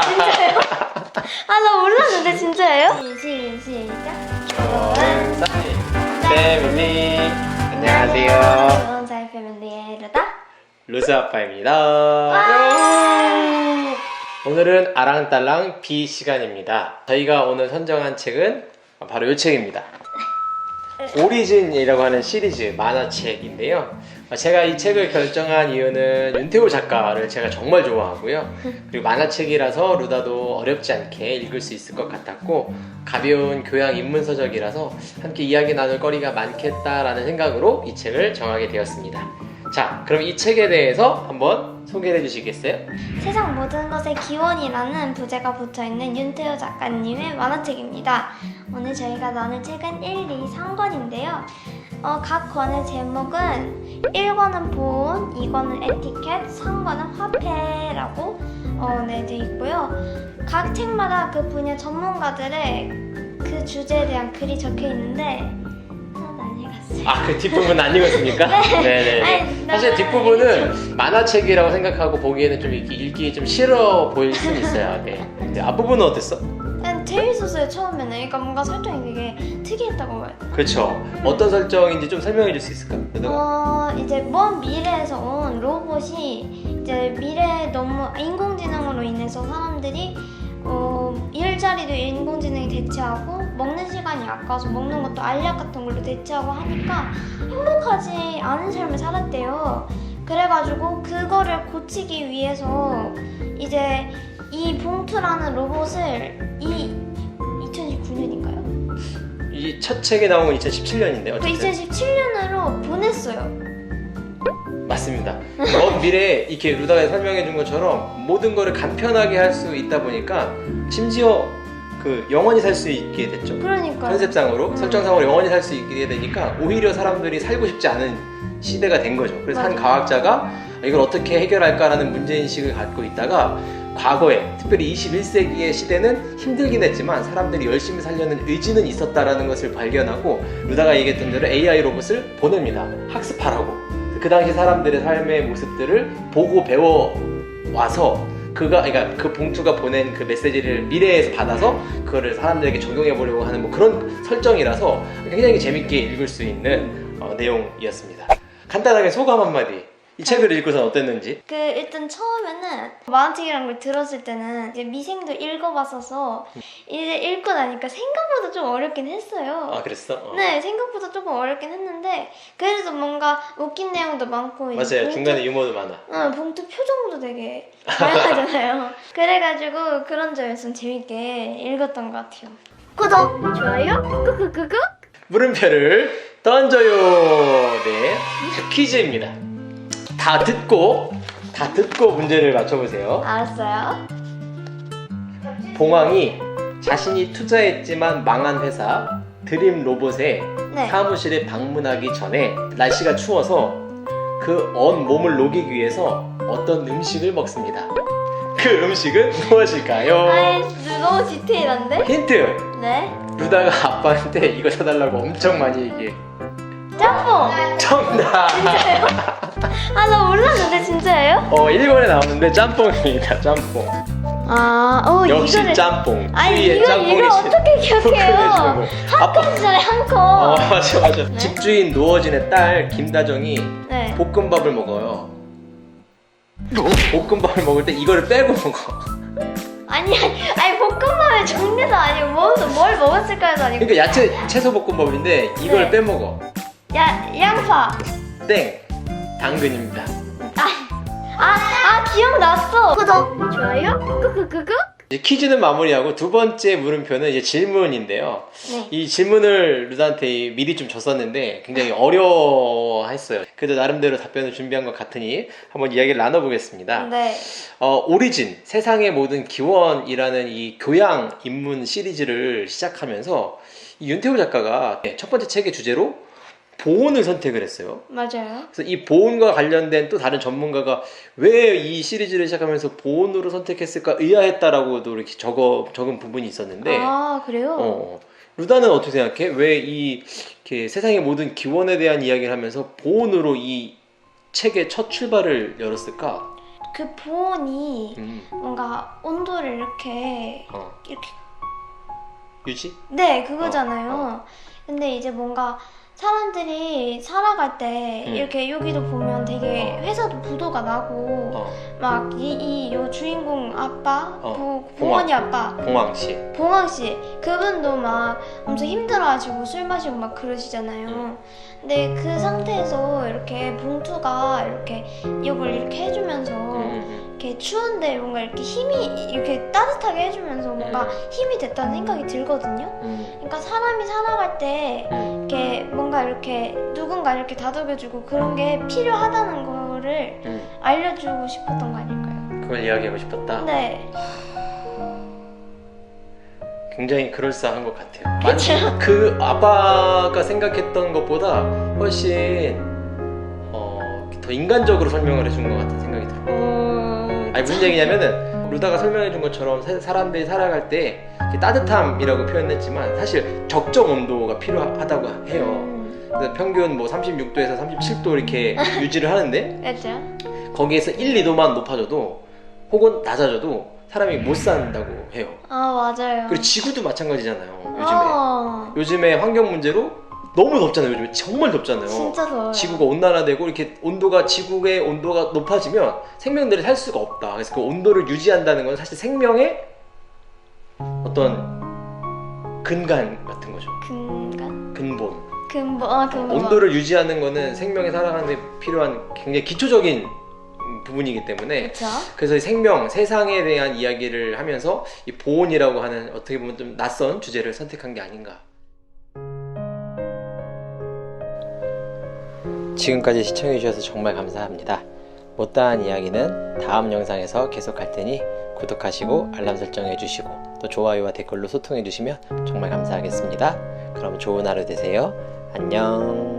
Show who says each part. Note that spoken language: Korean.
Speaker 1: 진짜요? 아, 나 몰랐는데 진짜예요? 시, 시작.
Speaker 2: 좋은 사이 패밀리. 안녕하세요.
Speaker 1: 좋은 사이 패밀리의 루다.
Speaker 2: 루스 아빠입니다. 오늘은 아랑딸랑 B 시간입니다. 저희가 오늘 선정한 책은 바로 이 책입니다. 오리진이라고 하는 시리즈 만화책인데요 제가 이 책을 결정한 이유는 윤태호 작가를 제가 정말 좋아하고요 그리고 만화책이라서 루다도 어렵지 않게 읽을 수 있을 것 같았고 가벼운 교양 입문서적이라서 함께 이야기 나눌 거리가 많겠다라는 생각으로 이 책을 정하게 되었습니다 자 그럼 이 책에 대해서 한번 소개해 주시겠어요?
Speaker 1: 세상 모든 것의 기원이라는 부제가 붙어 있는 윤태호 작가님의 만화책입니다. 오늘 저희가 나눌 책은 1, 2, 3권인데요. 어, 각 권의 제목은 1권은 보온, 2권은 에티켓, 3권은 화폐라고 어, 네, 돼 있고요. 각 책마다 그 분야 전문가들의 그 주제에 대한 글이 적혀 있는데 하나도 안 읽었어요.
Speaker 2: 아 그 뒷부분 안 읽었습니까? 네네.
Speaker 1: 아니,
Speaker 2: 사실
Speaker 1: 나는
Speaker 2: 뒷부분은 만화책이라고 생각하고 보기에는 좀 읽기, 읽기 좀 싫어 보일 수는 있어요. 네. 근데 앞부분은 어땠어?
Speaker 1: 그냥 재밌었어요 처음에는. 그러니까 뭔가 설정이 되게 특이했다고 해요.
Speaker 2: 그렇죠. 어떤 설정인지 좀 설명해 줄 수 있을까? 누가?
Speaker 1: 어 이제 먼 미래에서 온 로봇이 이제 미래 너무 인공지능으로 인해서 사람들이 어, 일자리도 인공지능이 대체하고 먹는 시간이 아까워서 먹는 것도 알약 같은 걸로 대체하고 하니까 행복하지 않은 삶을 살았대요. 그래가지고 그거를 고치기 위해서 이제 이 봉투라는 로봇을 이 2019년인가요?
Speaker 2: 이 첫 책에 나온 건 2017년인데
Speaker 1: 그
Speaker 2: 어쨌든
Speaker 1: 2017년으로 보냈어요.
Speaker 2: 맞습니다. 먼 미래에 이렇게 루다가 설명해 준 것처럼 모든 거를 간편하게 할 수 있다 보니까 심지어 그 영원히 살 수 있게 됐죠.
Speaker 1: 그러니까.
Speaker 2: 컨셉상으로
Speaker 1: 음.
Speaker 2: 설정상으로 영원히 살 수 있게 되니까 오히려 사람들이 살고 싶지 않은 시대가 된 거죠. 그래서 한. 과학자가 이걸 어떻게 해결할까라는 문제 인식을 갖고 있다가 과거에 특별히 21세기의 시대는 힘들긴 했지만 사람들이 열심히 살려는 의지는 있었다라는 것을 발견하고 루다가 얘기했던 대로 AI 로봇을 보냅니다. 학습하라고. 그 당시 사람들의 삶의 모습들을 보고 배워 와서 그가 그러니까 그 봉투가 보낸 그 메시지를 미래에서 받아서 그거를 사람들에게 적용해 보려고 하는 뭐 그런 설정이라서 굉장히 재밌게 읽을 수 있는 어, 내용이었습니다. 간단하게 소감 한마디. 이 책을 읽고선 어땠는지.
Speaker 1: 그 일단 처음에는 만화책이라는 걸 들었을 때는 이제 미생도 읽어봤어서 이제 읽고 나니까 생각보다 좀 어렵긴 했어요.
Speaker 2: 아 그랬어? 어.
Speaker 1: 네, 생각보다 조금 어렵긴 했는데 그래도 뭔가 웃긴 내용도 많고 이제
Speaker 2: 맞아요.
Speaker 1: 봉투-
Speaker 2: 중간에 유머도 많아.
Speaker 1: 응, 봉투 표정도 되게 다양하잖아요. 그래가지고 그런 점에서 재밌게 읽었던 것 같아요. 구독, 좋아요, 꾹꾹꾹꾹.
Speaker 2: 물음표를 던져요. 네. 자, 퀴즈입니다. 다 듣고 다 듣고 문제를 맞춰보세요.
Speaker 1: 알았어요.
Speaker 2: 봉황이 자신이 투자했지만 망한 회사 드림 로봇의
Speaker 1: 네.
Speaker 2: 사무실에 방문하기 전에 날씨가 추워서 그 언 몸을 녹이기 위해서 어떤 음식을 먹습니다. 그 음식은 무엇일까요?
Speaker 1: 너무 디테일한데?
Speaker 2: 힌트!
Speaker 1: 네.
Speaker 2: 루다가 아빠한테 이거 사달라고 엄청 많이 얘기해.
Speaker 1: 짬뽕!
Speaker 2: 정답!
Speaker 1: 아, 나 몰랐는데 진짜예요?
Speaker 2: 어, 1번에 나오는데 짬뽕입니다, 짬뽕.
Speaker 1: 아, 어,
Speaker 2: 역시
Speaker 1: 이거를.
Speaker 2: 짬뽕.
Speaker 1: 아니,
Speaker 2: 추위에
Speaker 1: 이걸,
Speaker 2: 짬뽕이
Speaker 1: 이걸
Speaker 2: 진-
Speaker 1: 어떻게 기억해요? 한
Speaker 2: 아빠.
Speaker 1: 컵이잖아요, 한 컵.
Speaker 2: 어, 맞아, 맞아.
Speaker 1: 네?
Speaker 2: 집주인 노어진의 딸 김다정이
Speaker 1: 네.
Speaker 2: 볶음밥을 먹어요. 볶음밥을 먹을 때 이거를 빼고 먹어.
Speaker 1: 아니, 아니, 아니, 볶음밥의 종류도 아니고, 뭐, 뭘 먹었을까요도 아니고.
Speaker 2: 그러니까 야채 채소 볶음밥인데 이걸
Speaker 1: 네.
Speaker 2: 빼먹어.
Speaker 1: 야, 양파.
Speaker 2: 땡. 당근입니다.
Speaker 1: 아, 아, 기억났어. 구독, 좋아요, 꾹꾹꾹꾹.
Speaker 2: 이제 퀴즈는 마무리하고 두 번째 물음표는 이제 질문인데요.
Speaker 1: 네.
Speaker 2: 이 질문을 루다한테 미리 좀 줬었는데 굉장히 어려워했어요. 그래도 나름대로 답변을 준비한 것 같으니 한번 이야기를 나눠보겠습니다.
Speaker 1: 네.
Speaker 2: 어, 오리진, 세상의 모든 기원이라는 이 교양 입문 시리즈를 시작하면서 이 윤태호 작가가 네, 첫 번째 책의 주제로 보온을 선택을 했어요.
Speaker 1: 맞아요.
Speaker 2: 그래서 이 보온과 관련된 또 다른 전문가가 왜 이 시리즈를 시작하면서 보온으로 선택했을까 의아했다라고도 이렇게 적어 적은 부분이 있었는데
Speaker 1: 아, 그래요?
Speaker 2: 어, 루다는 어떻게 생각해? 왜 이 세상의 모든 기원에 대한 이야기를 하면서 보온으로 이 책의 첫 출발을 열었을까?
Speaker 1: 그 보온이
Speaker 2: 음,
Speaker 1: 뭔가 온도를 이렇게
Speaker 2: 어.
Speaker 1: 이렇게
Speaker 2: 유지?
Speaker 1: 네 그거잖아요.
Speaker 2: 어,
Speaker 1: 근데 이제 뭔가 사람들이 살아갈 때
Speaker 2: 음.
Speaker 1: 이렇게 여기도 보면 되게
Speaker 2: 어.
Speaker 1: 회사도 부도가 나고
Speaker 2: 어,
Speaker 1: 막이이요 주인공 아빠
Speaker 2: 어.
Speaker 1: 보,
Speaker 2: 봉황.
Speaker 1: 보원이 아빠
Speaker 2: 봉황 씨.
Speaker 1: 봉황 씨 그분도 막 엄청 힘들어가지고 술 마시고 막 그러시잖아요.
Speaker 2: 음.
Speaker 1: 근데 그 상태에서 이렇게 봉투가 이렇게 이걸 이렇게 해주면서
Speaker 2: 음, 음,
Speaker 1: 이렇게 추운데 뭔가 이렇게 힘이 이렇게 따뜻하게 해주면서 뭔가
Speaker 2: 음.
Speaker 1: 힘이 됐다는 생각이 들거든요.
Speaker 2: 음,
Speaker 1: 그러니까 사람이 살아갈 때
Speaker 2: 음,
Speaker 1: 이렇게 뭔가 이렇게 누군가 이렇게 다독여주고 그런 게 필요하다는 거를
Speaker 2: 음.
Speaker 1: 알려주고 싶었던 거 아닐까요?
Speaker 2: 그걸 이야기하고 싶었다.
Speaker 1: 네.
Speaker 2: 굉장히 그럴싸한 것 같아요. 마치 그 아빠가 생각했던 것보다 훨씬 어, 더 인간적으로 설명을 해준 것 같은 생각이 들어요.
Speaker 1: 음...
Speaker 2: 아니 무슨 얘기냐면은 루다가 설명해 준 것처럼 사- 사람들이 살아갈 때 이렇게 따뜻함이라고 표현했지만 사실 적정 온도가 필요하다고 해요.
Speaker 1: 음,
Speaker 2: 그래서 평균 뭐 36도에서 37도 이렇게 유지를 하는데
Speaker 1: 그렇죠.
Speaker 2: 거기에서 1, 2도만 높아져도 혹은 낮아져도 사람이 못 산다고 해요.
Speaker 1: 아 맞아요.
Speaker 2: 그리고 지구도 마찬가지잖아요. 요즘에
Speaker 1: 어,
Speaker 2: 요즘에 환경 문제로 너무 덥잖아요. 요즘에 정말 덥잖아요.
Speaker 1: 진짜 더워요.
Speaker 2: 지구가 온난화되고 이렇게 온도가 지구의 온도가 높아지면 생명들이 살 수가 없다. 그래서 그 온도를 유지한다는 건 사실 생명의 어떤 근간 같은 거죠.
Speaker 1: 근간
Speaker 2: 근본.
Speaker 1: 근본 아 근본.
Speaker 2: 온도를 유지하는 거는 생명이 살아가는 데 필요한 굉장히 기초적인 음, 부분이기 때문에
Speaker 1: 그렇죠.
Speaker 2: 그래서 이 생명, 세상에 대한 이야기를 하면서 이 보온이라고 하는 어떻게 보면 좀 낯선 주제를 선택한 게 아닌가. 지금까지 시청해주셔서 정말 감사합니다. 못다한 이야기는 다음 영상에서 계속할 테니 구독하시고 알람 설정해주시고 또 좋아요와 댓글로 소통해주시면 정말 감사하겠습니다. 그럼 좋은 하루 되세요. 안녕.